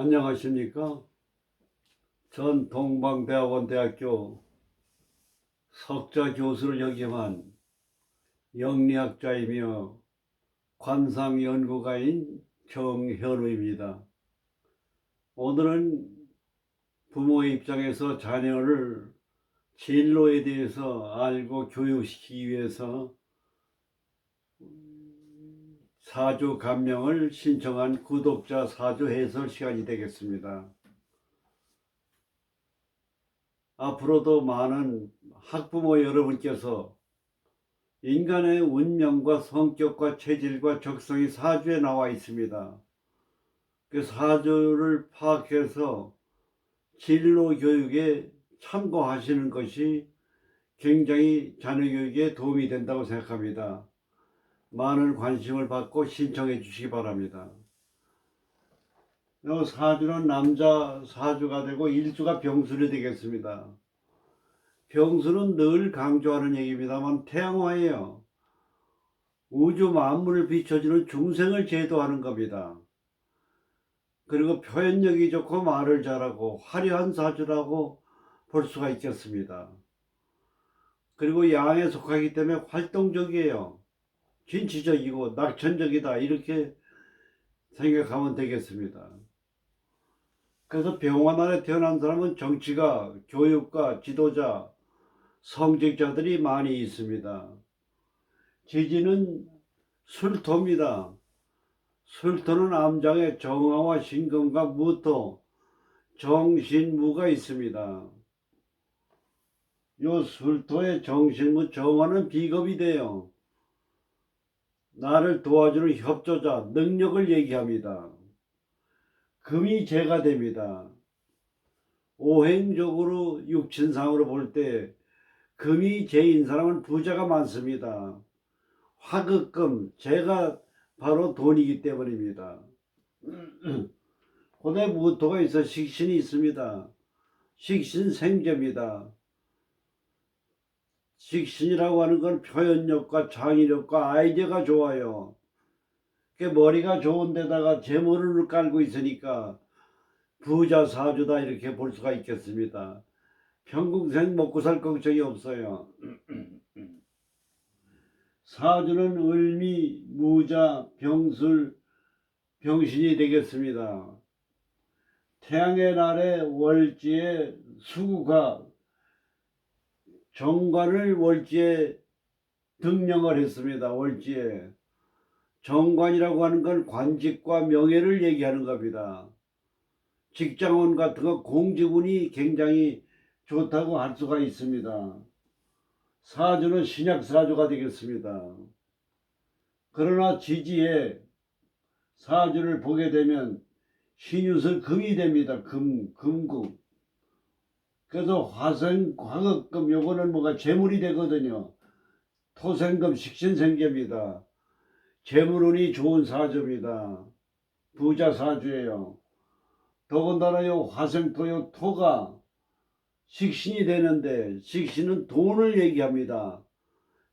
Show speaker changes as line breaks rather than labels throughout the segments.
안녕하십니까? 전 동방대학원 대학교 석좌 교수를 역임한 영리학자이며 관상연구가인 정현우입니다. 오늘은 부모의 입장에서 자녀를 진로에 대해서 알고 교육시키기 위해서 사주 감명을 신청한 구독자 사주 해설 시간이 되겠습니다. 앞으로도 많은 학부모 여러분께서 인간의 운명과 성격과 체질과 적성이 사주에 나와 있습니다. 그 사주를 파악해서 진로 교육에 참고하시는 것이 굉장히 자녀 교육에 도움이 된다고 생각합니다. 많은 관심을 받고 신청해 주시기 바랍니다. 요 사주는 남자 사주가 되고 일주가 병술이 되겠습니다. 병술은 늘 강조하는 얘기입니다만 태양화예요. 우주 만물을 비춰주는 중생을 제도하는 겁니다. 그리고 표현력이 좋고 말을 잘하고 화려한 사주라고 볼 수가 있겠습니다. 그리고 양에 속하기 때문에 활동적이에요. 진취적이고 낙천적이다 이렇게 생각하면 되겠습니다. 그래서 병원 안에 태어난 사람은 정치가, 교육가, 지도자, 성직자들이 많이 있습니다. 지지는 술토입니다. 술토는 암장에 정화와 신금과 무토, 정신무가 있습니다. 요 술토의 정신무 정화는 비겁이 돼요. 나를 도와주는 협조자, 능력을 얘기합니다. 금이 제가 됩니다. 오행적으로 육친상으로 볼 때 금이 제인 사람은 부자가 많습니다. 화극금, 제가 바로 돈이기 때문입니다. 고대 무토가 있어 식신이 있습니다. 식신 생재입니다. 식신이라고 하는 건 표현력과 창의력과 아이디어가 좋아요. 그 머리가 좋은 데다가 재물을 깔고 있으니까 부자 사주다 이렇게 볼 수가 있겠습니다. 평균생 먹고 살 걱정이 없어요. 사주는 을미, 무자, 병술, 병신이 되겠습니다. 태양의 날에 월지에 수구가 정관을 월지에 등령을 했습니다. 월지에. 정관이라고 하는 건 관직과 명예를 얘기하는 겁니다. 직장원 같은 거 공직운이 굉장히 좋다고 할 수가 있습니다. 사주는 신약 사주가 되겠습니다. 그러나 지지에 사주를 보게 되면 신유설 금이 됩니다. 금, 금국. 그래서 화생, 화극금 요거는 뭐가 재물이 되거든요. 토생금 식신생계입니다. 재물운이 좋은 사주입니다. 부자 사주예요. 더군다나 요 화생토 요 토가 식신이 되는데 식신은 돈을 얘기합니다.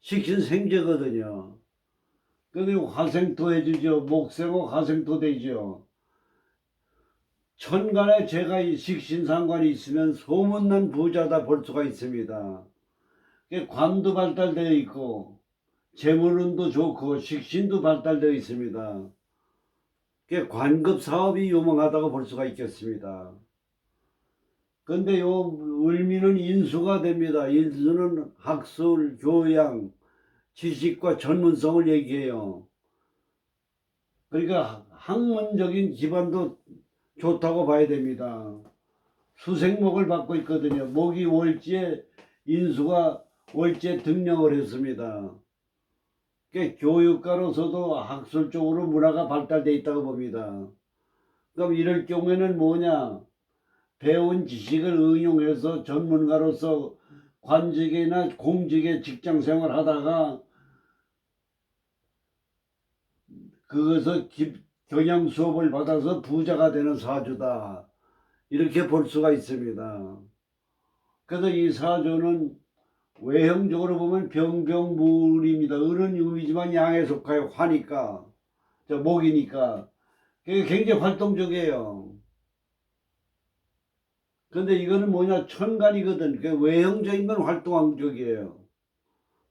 식신 생재거든요. 근데 화생토 해주죠. 목생호 화생토 되죠. 천간에 제가 이 식신상관이 있으면 소문난 부자다 볼 수가 있습니다. 관도 발달되어 있고 재물운도 좋고 식신도 발달되어 있습니다. 관급 사업이 유망하다고 볼 수가 있겠습니다. 근데 요 을미는 인수가 됩니다. 인수는 학술, 교양, 지식과 전문성을 얘기해요. 그러니까 학문적인 기반도 좋다고 봐야 됩니다. 수생목을 받고 있거든요. 목이 월지에 인수가 월지에 등령을 했습니다. 그러니까 교육가로서도 학술적으로 문화가 발달돼 있다고 봅니다. 그럼 이럴 경우에는 뭐냐? 배운 지식을 응용해서 전문가로서 관직이나 공직에 직장 생활 하다가 그것을 기, 경영 수업을 받아서 부자가 되는 사주다. 이렇게 볼 수가 있습니다. 그래서 이 사주는 외형적으로 보면 병병물입니다. 을은 유이지만 양에 속하여 화니까, 저 목이니까. 굉장히 활동적이에요. 근데 이거는 뭐냐 천간이거든. 그 외형적인 건 활동적이에요.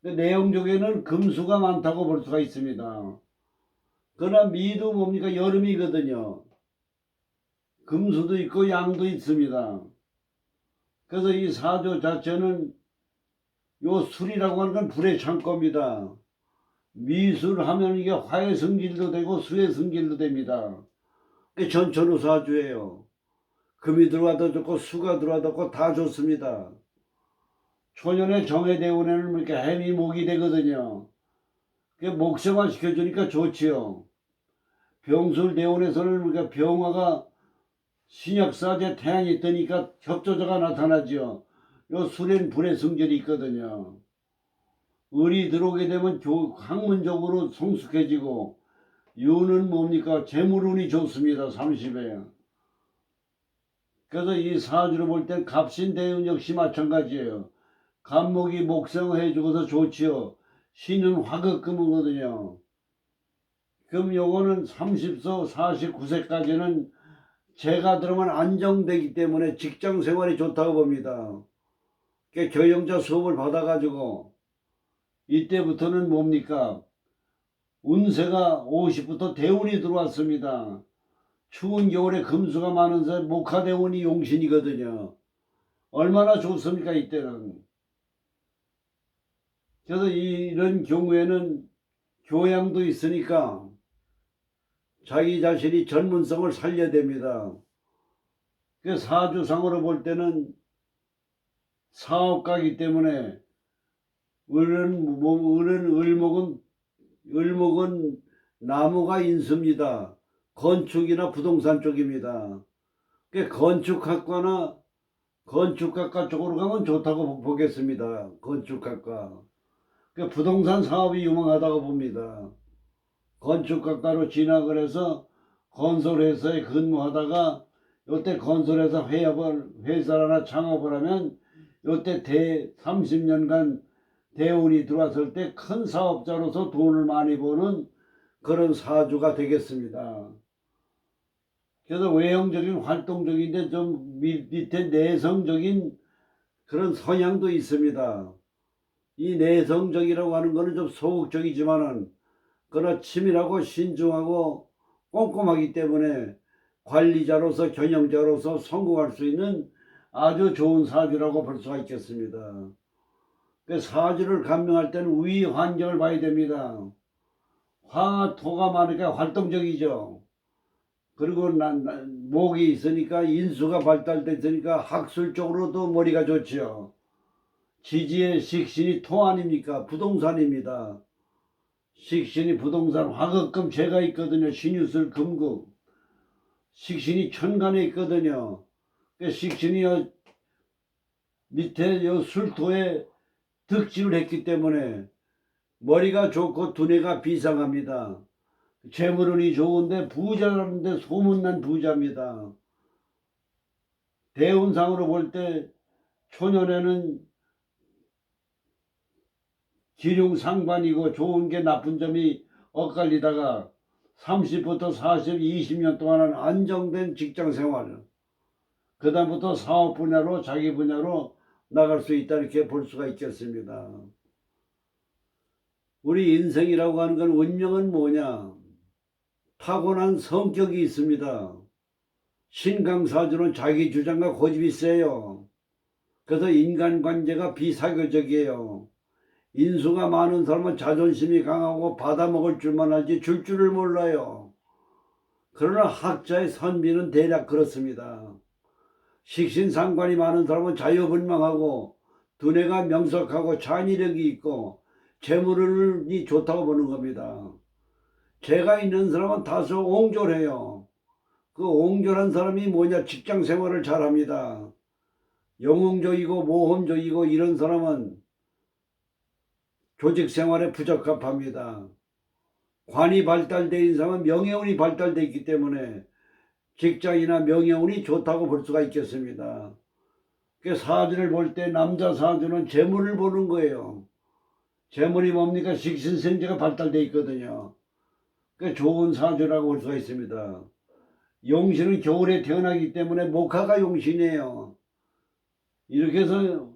내용적에는 금수가 많다고 볼 수가 있습니다. 그러나 미도 뭡니까 여름이거든요. 금수도 있고 양도 있습니다. 그래서 이 사조 자체는 요 술이라고 하는 건 불의 창고입니다. 미술 하면 이게 화의 성질도 되고 수의 성질도 됩니다. 그게 전천후 사주예요. 금이 들어와도 좋고 수가 들어와도 좋고 다 좋습니다. 초년의 정해 대운에는 이렇게 해미 목이 되거든요. 그 목생화 시켜주니까 좋지요. 병술 대운에서는 우리가 병화가 신약사제 태양이 뜨니까 협조자가 나타나지요. 요 술엔 불의 성질이 있거든요. 을이 들어오게 되면 교, 학문적으로 성숙해지고 유는 뭡니까? 재물운이 좋습니다. 30에. 그래서 이 사주를 볼 땐 갑신대운 역시 마찬가지예요. 간목이 목성해주고서 좋지요. 신은 화극금이거든요. 그럼 요거는 30서 49세까지는 제가 들으면 안정되기 때문에 직장 생활이 좋다고 봅니다. 그 교영자 수업을 받아가지고 이때부터는 뭡니까? 운세가 50부터 대운이 들어왔습니다. 추운 겨울에 금수가 많은 새 목화대운이 용신이거든요. 얼마나 좋습니까 이때는. 그래서 이런 경우에는 교양도 있으니까 자기 자신이 전문성을 살려야 됩니다. 그 사주상으로 볼 때는 사업가기 때문에 을은 뭐 을은 을목은 을목은 나무가 인수입니다. 건축이나 부동산 쪽입니다. 그 건축학과나 건축학과 쪽으로 가면 좋다고 보겠습니다. 건축학과. 그 부동산 사업이 유망하다고 봅니다. 건축학과로 진학을 해서 건설회사에 근무하다가 요때 건설회사 회업을 회사를 하나 창업을 하면 요때 대 30년간 대운이 들어왔을 때 큰 사업자로서 돈을 많이 버는 그런 사주가 되겠습니다. 그래서 외형적인 활동적인데 좀 밑- 밑에 내성적인 그런 성향도 있습니다. 이 내성적이라고 하는 거는 좀 소극적이지만은 그러나 치밀하고 신중하고 꼼꼼하기 때문에 관리자로서 경영자로서 성공할 수 있는 아주 좋은 사주라고 볼 수가 있겠습니다. 그 사주를 감명할 때는 위 환경을 봐야 됩니다. 화, 토가 많으니까 활동적이죠. 그리고 난, 난 목이 있으니까 인수가 발달됐으니까 학술적으로도 머리가 좋지요. 지지의 식신이 토 아닙니까? 부동산입니다. 식신이 부동산 화극금 제가 있거든요. 신유술 금국. 식신이 천간에 있거든요. 그 식신이 요 밑에 요 술토에 득집을 했기 때문에 머리가 좋고 두뇌가 비상합니다. 재물운이 좋은데 부자라는데 소문난 부자입니다. 대운상으로 볼 때 초년에는 기룡상관이고 좋은 게 나쁜 점이 엇갈리다가 30부터 40, 20년 동안은 안정된 직장 생활, 그 다음부터 사업 분야로 자기 분야로 나갈 수 있다 이렇게 볼 수가 있겠습니다. 우리 인생이라고 하는 건 운명은 뭐냐? 타고난 성격이 있습니다. 신강사주는 자기 주장과 고집이 세요. 그래서 인간관계가 비사교적이에요. 인수가 많은 사람은 자존심이 강하고 받아먹을 줄만 알지 줄 줄을 몰라요. 그러나 학자의 선비는 대략 그렇습니다. 식신상관이 많은 사람은 자유분방하고 두뇌가 명석하고 창의력이 있고 재물이 좋다고 보는 겁니다. 재가 있는 사람은 다소 옹졸해요. 그 옹졸한 사람이 뭐냐 직장 생활을 잘합니다. 영웅적이고 모험적이고 이런 사람은 조직 생활에 부적합합니다. 관이 발달된 이상은 명예운이 발달되어 있기 때문에 직장이나 명예운이 좋다고 볼 수가 있겠습니다. 그 사주를 볼 때 남자 사주는 재물을 보는 거예요. 재물이 뭡니까? 식신생제가 발달되어 있거든요. 그 좋은 사주라고 볼 수가 있습니다. 용신은 겨울에 태어나기 때문에 목화가 용신이에요. 이렇게 해서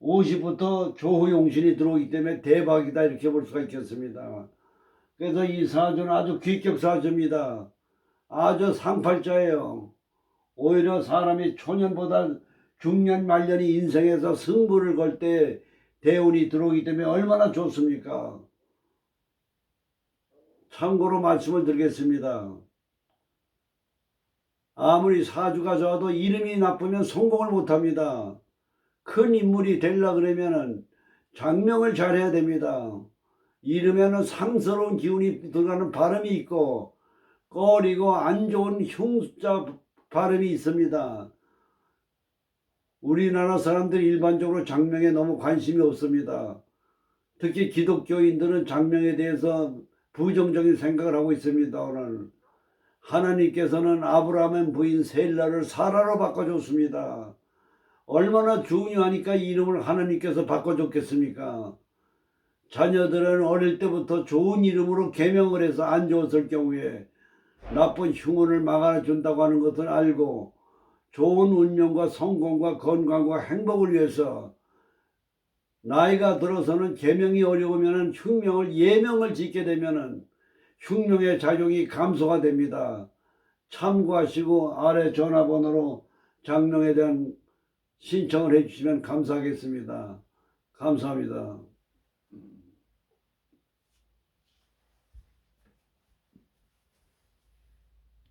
50부터 조호용신이 들어오기 때문에 대박이다 이렇게 볼 수가 있겠습니다. 그래서 이 사주는 아주 귀격 사주입니다. 아주 상팔자예요. 오히려 사람이 초년보다 중년 말년이 인생에서 승부를 걸 때 대운이 들어오기 때문에 얼마나 좋습니까? 참고로 말씀을 드리겠습니다. 아무리 사주가 좋아도 이름이 나쁘면 성공을 못합니다. 큰 인물이 되려 그러면은 장명을 잘해야 됩니다. 이름에는 상스러운 기운이 들어가는 발음이 있고 꺼리고 안 좋은 흉자 발음이 있습니다. 우리나라 사람들이 일반적으로 장명에 너무 관심이 없습니다. 특히 기독교인들은 장명에 대해서 부정적인 생각을 하고 있습니다. 오늘 하나님께서는 아브라함의 부인 셀라를 사라로 바꿔줬습니다. 얼마나 중요하니까 이름을 하나님께서 바꿔줬겠습니까? 자녀들은 어릴 때부터 좋은 이름으로 개명을 해서 안 좋았을 경우에 나쁜 흉운을 막아준다고 하는 것을 알고 좋은 운명과 성공과 건강과 행복을 위해서 나이가 들어서는 개명이 어려우면 흉명을 예명을 짓게 되면은 흉명의 작용이 감소가 됩니다. 참고하시고 아래 전화번호로 장명에 대한 신청을 해주시면 감사하겠습니다. 감사합니다.